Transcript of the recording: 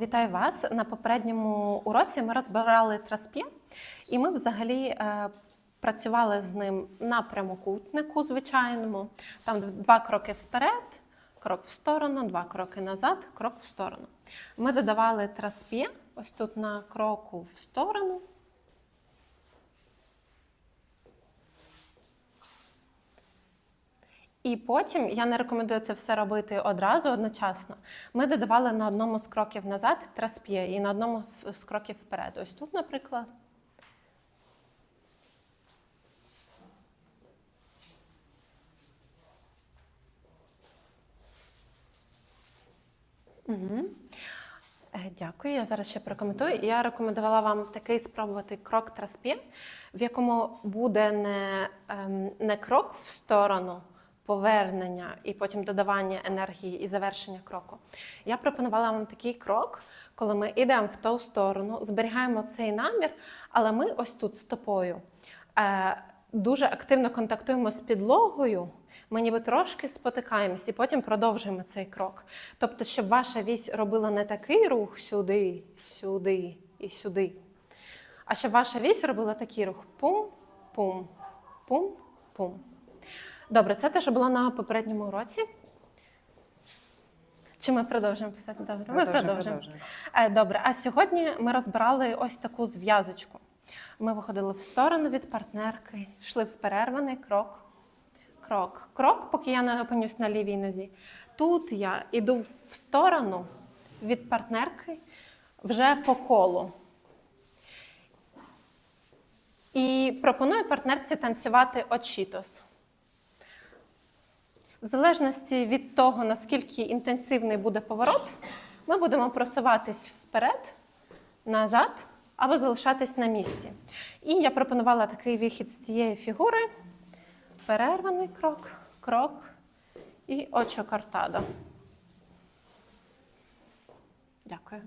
Вітаю вас на попередньому уроці. Ми розбирали траспі, і ми взагалі е, працювали з ним на прямокутнику звичайному. Там два кроки вперед, крок в сторону, два кроки назад, крок в сторону. Ми додавали траспі, ось тут на кроку в сторону. І потім я не рекомендую це все робити одразу одночасно. Ми додавали на одному з кроків назад трасп'є і на одному з кроків вперед. Ось тут, наприклад. Угу. Дякую. Я зараз ще прокоментую. Я рекомендувала вам такий спробувати крок траспє, в якому буде не, ем, не крок в сторону повернення і потім додавання енергії і завершення кроку. Я пропонувала вам такий крок, коли ми йдемо в ту сторону, зберігаємо цей намір, але ми ось тут стопою е, дуже активно контактуємо з підлогою. Ми ніби трошки спотикаємось і потім продовжуємо цей крок. Тобто, щоб ваша вісь робила не такий рух сюди, сюди і сюди, а щоб ваша вісь робила такий рух пум, пум, пум, пум. Добре, це те, що було на попередньому уроці. Чи ми продовжимо все добре? Ми Продовжуємо, продовжимо. Е, Добре, а сьогодні ми розбирали ось таку зв'язочку. Ми виходили в сторону від партнерки, йшли в перерваний крок. Крок. Крок, поки я не опинюсь на лівій нозі. Тут я йду в сторону від партнерки вже по колу. І пропоную партнерці танцювати очітос. В залежності від того, наскільки інтенсивний буде поворот, ми будемо просуватись вперед, назад або залишатись на місці. І я пропонувала такий вихід з цієї фігури: перерваний крок, крок і очокартадо. Дякую.